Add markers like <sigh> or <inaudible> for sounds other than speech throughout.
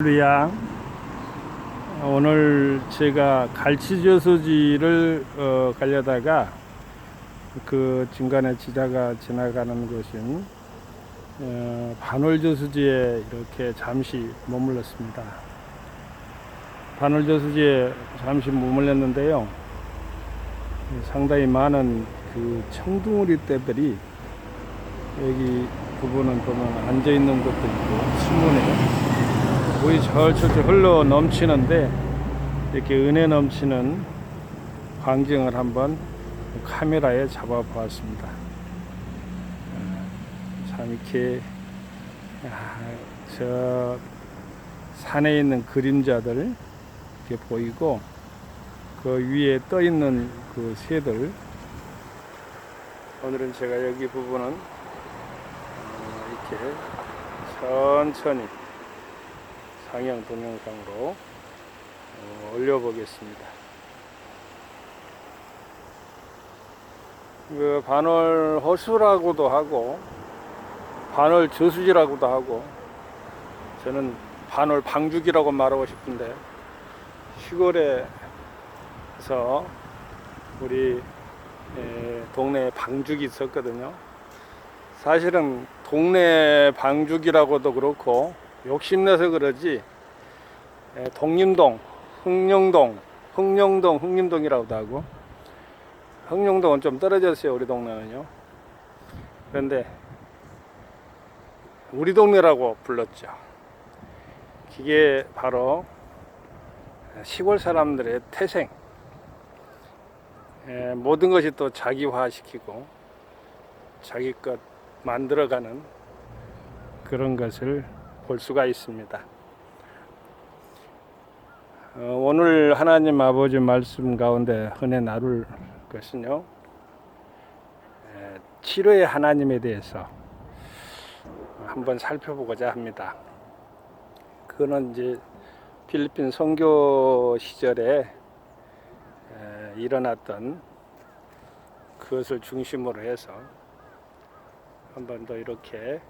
할렐루야. 오늘 제가 갈치저수지를 어, 가려다가 그 중간에 지자가 지나가는 곳인 어, 반월저수지에 이렇게 잠시 머물렀습니다. 반월저수지에 잠시 머물렀는데요. 상당히 많은 그 청둥오리 떼들이 여기 부분은 보면 앉아 있는 것도 있고 수문에 물이 절철 흘러 넘치는데 이렇게 은혜 넘치는 광경을 한번 카메라에 잡아 보았습니다. 참 이렇게 아, 저 산에 있는 그림자들 이렇게 보이고 그 위에 떠 있는 그 새들 오늘은 제가 여기 부분은 어, 이렇게 천천히 상향 동영상으로 어, 올려보겠습니다. 그 반월 호수라고도 하고 반월 저수지라고도 하고 저는 반월 방죽이라고 말하고 싶은데 시골에서 우리 에, 동네에 방죽이 있었거든요. 사실은 동네 방죽이라고도 그렇고 욕심내서 그러지 에, 동림동, 흥룡동, 흥룡동, 흥림동이라고도 하고 흥룡동은 좀 떨어졌어요 우리 동네는요. 그런데 우리 동네라고 불렀죠. 이게 바로 시골 사람들의 태생. 에, 모든 것이 또 자기화시키고 자기 것 만들어가는 그런 것을 볼 수가 있습니다. 어, 오늘 하나님 아버지 말씀 가운데 흔해 나눌 것은요, 에, 치료의 하나님에 대해서 한번 살펴보고자 합니다. 그거는 이제 필리핀 선교 시절에 에, 일어났던 그것을 중심으로 해서 한 번 더 이렇게 에,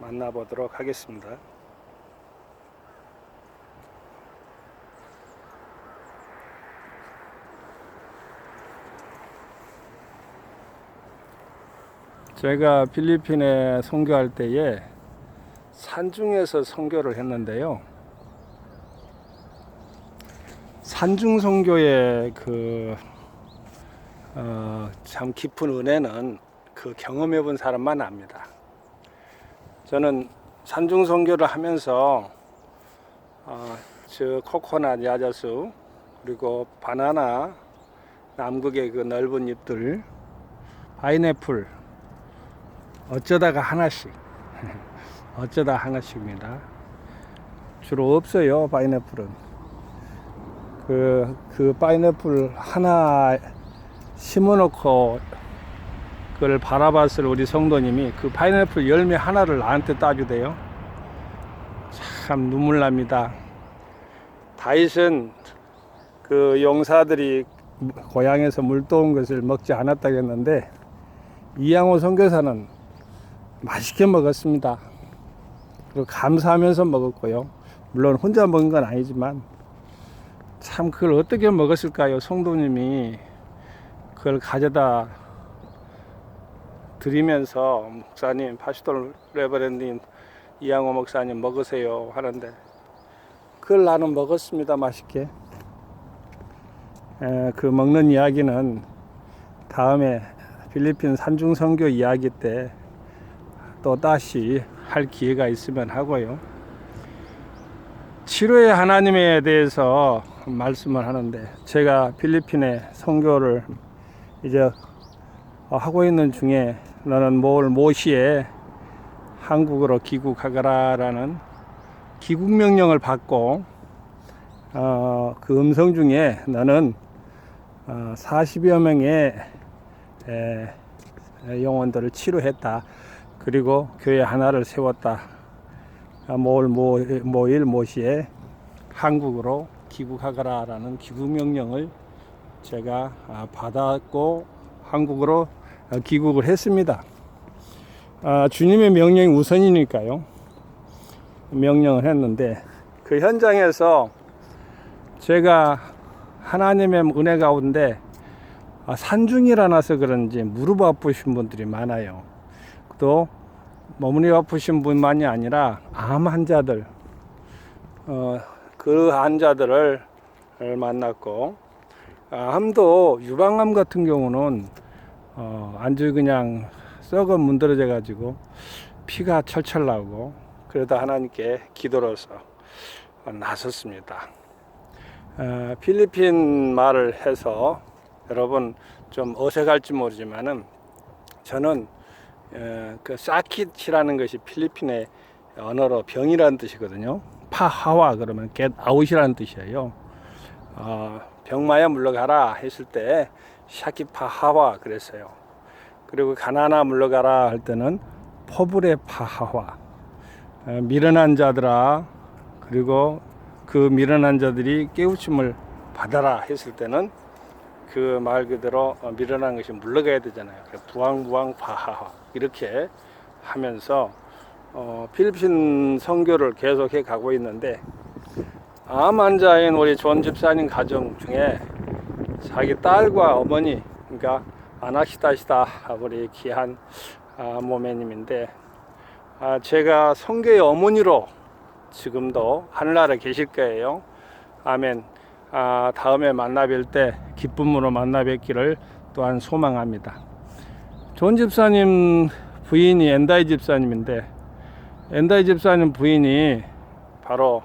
만나보도록 하겠습니다. 제가 필리핀에 선교할 때에 산중에서 선교를 했는데요. 산중 선교의 그, 어, 참 깊은 은혜는 그 경험해 본 사람만 압니다. 저는 산중 선교를 하면서 어, 저 코코넛 야자수 그리고 바나나 남극의 그 넓은 잎들 파인애플 어쩌다가 하나씩 <laughs> 어쩌다 하나씩입니다. 주로 없어요 파인애플은 그, 그 파인애플 하나 심어놓고 그걸 바라봤을 우리 성도님이 그 파인애플 열매 하나를 나한테 따주대요. 참 눈물 납니다. 다윗은 그 용사들이 고향에서 물 떠온 것을 먹지 않았다고 했는데 이양호 선교사는 맛있게 먹었습니다. 그리고 감사하면서 먹었고요. 물론 혼자 먹은 건 아니지만 참 그걸 어떻게 먹었을까요? 성도님이 그걸 가져다 드리면서 목사님, 파시돌 레버랜드님, 이양호 목사님 먹으세요 하는데 그걸 나는 먹었습니다 맛있게. 에, 그 먹는 이야기는 다음에 필리핀 산중 선교 이야기 때 또 다시 할 기회가 있으면 하고요. 치료의 하나님에 대해서 말씀을 하는데 제가 필리핀에 선교를 이제 하고 있는 중에 너는 뭘 모시에 한국으로 귀국하거라라는 귀국 명령을 받고 어, 그 음성 중에 너는 어, 40여 명의 에, 영혼들을 치료했다. 그리고 교회 하나를 세웠다. 아, 모일 모, 모일 모시에 한국으로 귀국하거라라는 귀국 명령을 제가 아, 받았고 한국으로 어, 귀국을 했습니다. 아, 주님의 명령이 우선이니까요. 명령을 했는데 그 현장에서 제가 하나님의 은혜 가운데 아, 산중이라나서 그런지 무릎 아프신 분들이 많아요. 또 머무리 아프신 분만이 아니라 암 환자들, 어, 그 환자들을 만났고 아, 암도 유방암 같은 경우는 어, 아주 그냥 썩어 문드러져 가지고 피가 철철 나오고 그러다 하나님께 기도로서 나섰습니다. 어, 필리핀 말을 해서 여러분 좀 어색할지 모르지만은 저는 어, 그 사킷이라는 것이 필리핀의 언어로 병이라는 뜻이거든요. 파하와 그러면 get out이라는 뜻이에요. 어, 병마야 물러가라 했을 때 샤키파하와 그랬어요. 그리고 가나나 물러가라 할 때는 포불의 파하와 어, 미련한 자들아 그리고 그 미련한 자들이 깨우침을 받아라 했을 때는 그 말 그대로 어, 미련한 것이 물러가야 되잖아요. 부왕부왕 파하하 이렇게 하면서 어, 필리핀 선교를 계속해 가고 있는데 암 환자인 우리 존 집사님 가정 중에 자기 딸과 어머니 그러니까 아나시다시다 우리 귀한 아, 모매님인데 아, 제가 성교의 어머니로 지금도 하늘나라에 계실 거예요. 아멘. 아, 다음에 만나 뵐 때 기쁨으로 만나 뵙기를 또한 소망합니다. 존 집사님 부인이 엔다이 집사님인데 엔다이 집사님 부인이 바로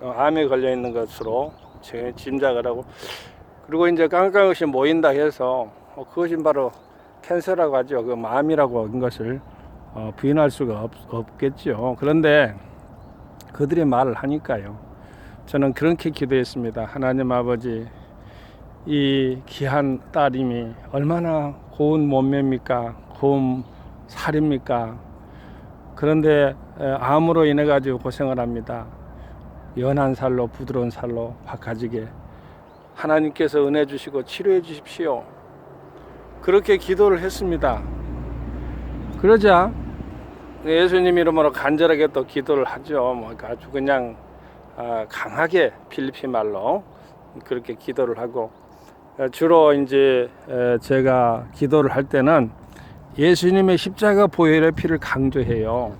어, 암에 걸려 있는 것으로 제 짐작을 하고 그리고 이제 깜깜없이 모인다 해서 어, 그것이 바로 캔서라고 하죠. 그 암이라고 한 것을 어, 부인할 수가 없, 없겠죠. 그런데 그들의 말을 하니까요. 저는 그렇게 기도했습니다. 하나님 아버지, 이 귀한 딸임이 얼마나 고운 몸매입니까? 고운 살입니까? 그런데 에, 암으로 인해 가지고 고생을 합니다. 연한 살로 부드러운 살로 바꿔지게 하나님께서 은혜 주시고 치료해 주십시오. 그렇게 기도를 했습니다. 그러자 예수님 이름으로 간절하게 또 기도를 하죠. 뭐 아주 그냥 아, 강하게 필리핀 말로 그렇게 기도를 하고 어, 주로 이제 에, 제가 기도를 할 때는 예수님의 십자가 보혈의 피를 강조해요.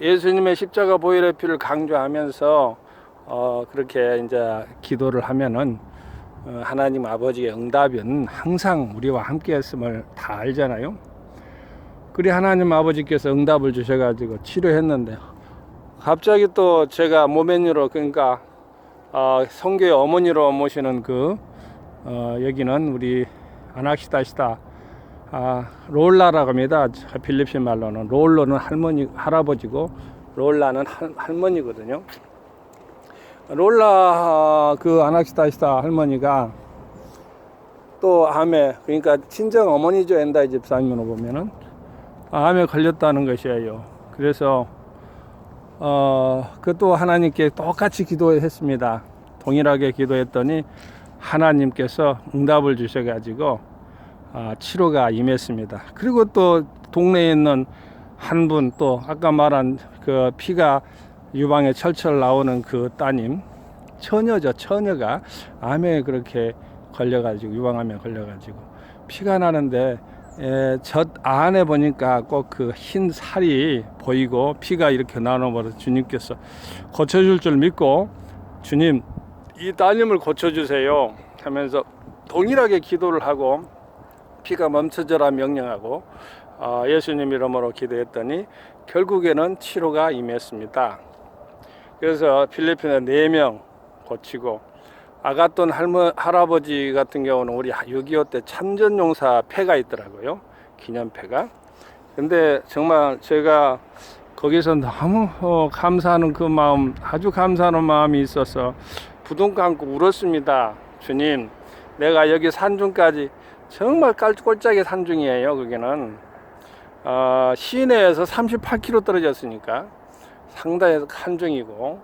예수님의 십자가 보혈의 피를 강조하면서 어, 그렇게 이제 기도를 하면은 어, 하나님 아버지의 응답은 항상 우리와 함께했음을 다 알잖아요. 그리 하나님 아버지께서 응답을 주셔가지고 치료했는데 갑자기 또 제가 모메뉴로 그러니까 어, 성교의 어머니로 모시는 그 어, 여기는 우리 아낙시다시다 아, 롤라라고 합니다. 필리핀 말로는 롤러는 할머니 할아버지고 롤라는 할, 할머니거든요. 롤라 그 아낙시다시다 할머니가 또 암에 그러니까 친정 어머니죠 엔다이 집사님으로 보면은 암에 걸렸다는 것이에요. 그래서 어, 그 또 하나님께 똑같이 기도했습니다. 동일하게 기도했더니 하나님께서 응답을 주셔가지고 아, 치료가 임했습니다. 그리고 또 동네에 있는 한 분 또 아까 말한 그 피가 유방에 철철 나오는 그 따님 처녀죠 처녀가 암에 그렇게 걸려가지고 유방암에 걸려가지고 피가 나는데 에, 젖 안에 보니까 꼭 그 흰 살이 보이고 피가 이렇게 나눠버려 주님께서 고쳐줄 줄 믿고 주님 이 따님을 고쳐주세요 하면서 동일하게 기도를 하고 피가 멈춰져라 명령하고 어, 예수님 이름으로 기도했더니 결국에는 치료가 임했습니다. 그래서 필리핀에 네명 고치고 아가돈 할머, 할아버지 같은 경우는 우리 6.25 때 참전용사 패가 있더라고요. 기념패가. 근데 정말 제가 거기서 너무 어, 감사하는 그 마음, 아주 감사하는 마음이 있어서 부둥 감고 울었습니다. 주님, 내가 여기 산중까지 정말 깔꼴짝의 산중이에요. 거기는 어, 시내에서 38km 떨어졌으니까 상당히 산중이고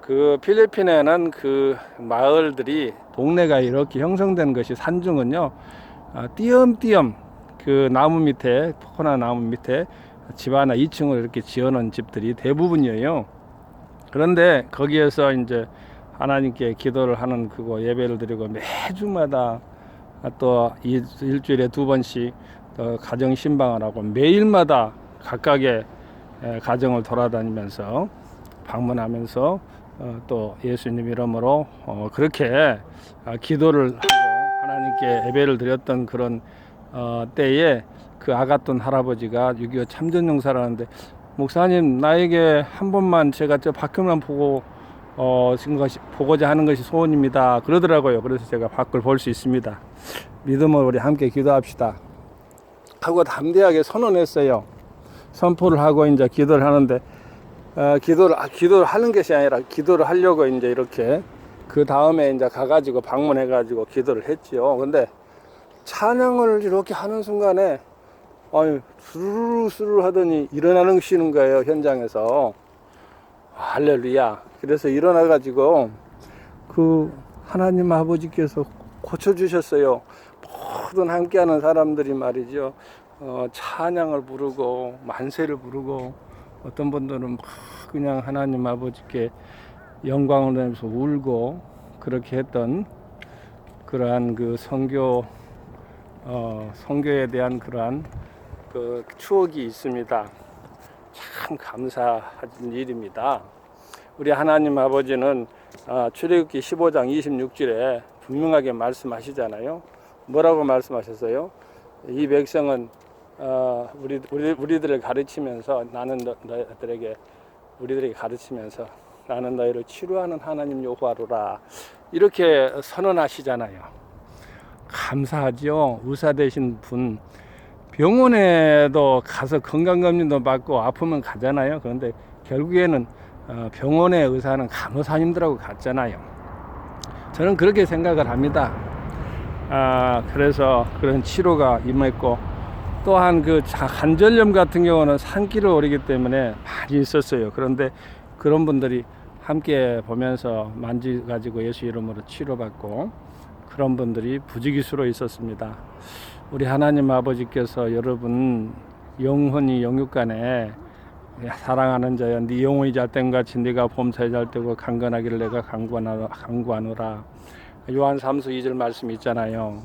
그 필리핀에는 그 마을들이 동네가 이렇게 형성된 것이 산중은요 어, 띄엄띄엄 그 나무 밑에 코코나 나무 밑에 집 하나 2층으로 이렇게 지어놓은 집들이 대부분이에요. 그런데 거기에서 이제 하나님께 기도를 하는 그거 예배를 드리고 매주마다 또 이- 일주일에 두 번씩 또 가정 신방을 하고 매일마다 각각의 에, 가정을 돌아다니면서 방문하면서 어, 또 예수님 이름으로 어, 그렇게 아, 기도를 하고 하나님께 예배를 드렸던 그런 어, 때에 그 아가돈 할아버지가 6.25 참전용사라는데 목사님 나에게 한 번만 제가 저 밖을만 보고 어, 지금 것이, 보고자 하는 것이 소원입니다. 그러더라고요. 그래서 제가 밖을 볼 수 있습니다. 믿음을 우리 함께 기도합시다. 하고 담대하게 선언했어요. 선포를 하고 이제 기도를 하는데 어, 기도를 아, 기도를 하는 것이 아니라 기도를 하려고 이제 이렇게 그 다음에 이제 가가지고 방문해가지고 기도를 했지요. 근데 찬양을 이렇게 하는 순간에 아유 수르르 수르르 하더니 일어나시는 거예요 현장에서 할렐루야. 그래서 일어나가지고 그 하나님 아버지께서 고쳐주셨어요. 모든 함께하는 사람들이 말이죠. 어, 찬양을 부르고 만세를 부르고 어떤 분들은 막 그냥 하나님 아버지께 영광을 내면서 울고 그렇게 했던 그러한 그 성교 어, 성교에 대한 그러한 그 추억이 있습니다. 참 감사한 일입니다. 우리 하나님 아버지는 아, 출애굽기 15장 26절에 분명하게 말씀하시잖아요. 뭐라고 말씀하셨어요? 이 백성은 어, 우리, 우리 우리들을 가르치면서 나는 너, 너희들에게 우리들에게 가르치면서 나는 너희를 치료하는 하나님 여호와로라 이렇게 선언하시잖아요. 감사하죠. 의사 되신 분 병원에도 가서 건강검진도 받고 아프면 가잖아요. 그런데 결국에는 어, 병원의 의사는 간호사님들하고 같잖아요. 저는 그렇게 생각을 합니다. 아, 그래서 그런 치료가 임했고 또한 그 자- 관절염 같은 경우는 산길을 오르기 때문에 많이 있었어요. 그런데 그런 분들이 함께 보면서 만지 가지고 예수 이름으로 치료받고 그런 분들이 부지기수로 있었습니다. 우리 하나님 아버지께서 여러분 영혼이 영육간에 사랑하는 자여 네 영혼이 잘된 같이 네가 범사에 잘되고 강건하기를 내가 강구하노라, 요한 3수 2절 말씀이 있잖아요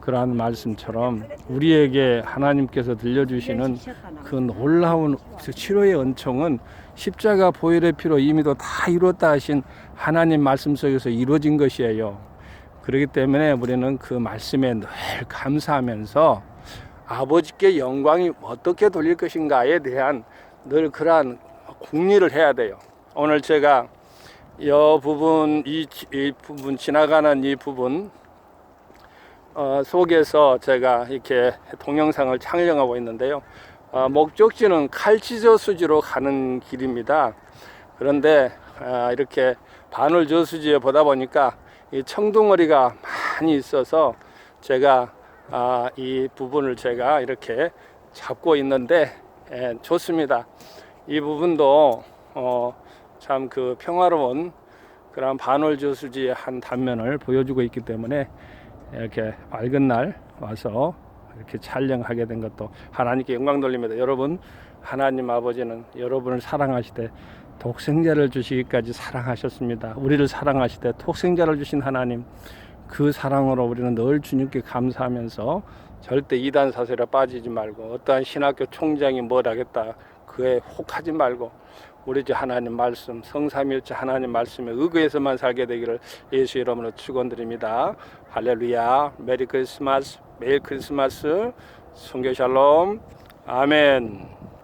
그러한 말씀처럼 우리에게 하나님께서 들려주시는 그 놀라운 치료의 은총은 십자가 보혈의 피로 이미도 다 이루었다 하신 하나님 말씀 속에서 이루어진 것이에요 그렇기 때문에 우리는 그 말씀에 늘 감사하면서 아버지께 영광이 어떻게 돌릴 것인가에 대한 늘 그러한 궁리를 해야 돼요. 오늘 제가 이 부분 이, 이 부분 지나가는 이 부분 어, 속에서 제가 이렇게 동영상을 촬영하고 있는데요. 어, 목적지는 칼치저 수지로 가는 길입니다. 그런데 아, 이렇게 바늘 저수지에 보다 보니까 이 청둥어리가 많이 있어서 제가 아, 이 부분을 제가 이렇게 잡고 있는데 예, 좋습니다. 이 부분도 어, 참 그 평화로운 그런 바늘 저수지의 한 단면을 보여주고 있기 때문에 이렇게 밝은 날 와서 이렇게 촬영하게 된 것도 하나님께 영광 돌립니다. 여러분 하나님 아버지는 여러분을 사랑하시되 독생자를 주시기까지 사랑하셨습니다. 우리를 사랑하시되 독생자를 주신 하나님 그 사랑으로 우리는 늘 주님께 감사하면서 절대 이단 사설에 빠지지 말고 어떠한 신학교 총장이 뭘 하겠다 그에 혹하지 말고 우리 주 하나님 말씀 성삼일체 하나님 말씀에 의거해서만 살게 되기를 예수 이름으로 축원드립니다. 할렐루야. 메리 크리스마스 메일 크리스마스. 성교 샬롬. 아멘